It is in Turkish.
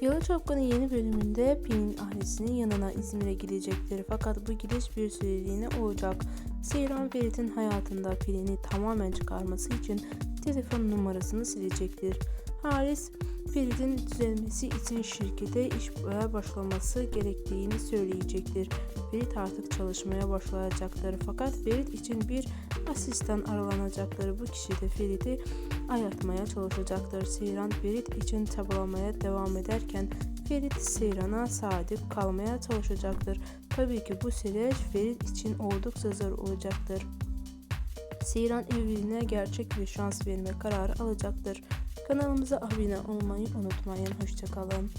Yalı Çapkın'ın yeni bölümünde Pelin ailesinin yanına İzmir'e gidecektir. Fakat bu gidiş bir süreliğine olacak. Seyran Ferit'in hayatında Pelin'i tamamen çıkarması için telefon numarasını silecektir. Haris, Ferit'in düzelmesi için şirkete işe başlaması gerektiğini söyleyecektir. Ferit artık çalışmaya başlayacaktır. Fakat Ferit için bir asistan aralanacaktır. Bu kişi de Ferit'i ayartmaya çalışacaktır. Seyran Ferit için çabalamaya devam ederken Ferit Seyran'a sadık kalmaya çalışacaktır. Tabii ki bu süreç Ferit için oldukça zor olacaktır. Seyran evliliğine gerçek bir şans verme kararı alacaktır. Kanalımıza abone olmayı unutmayın. Hoşçakalın.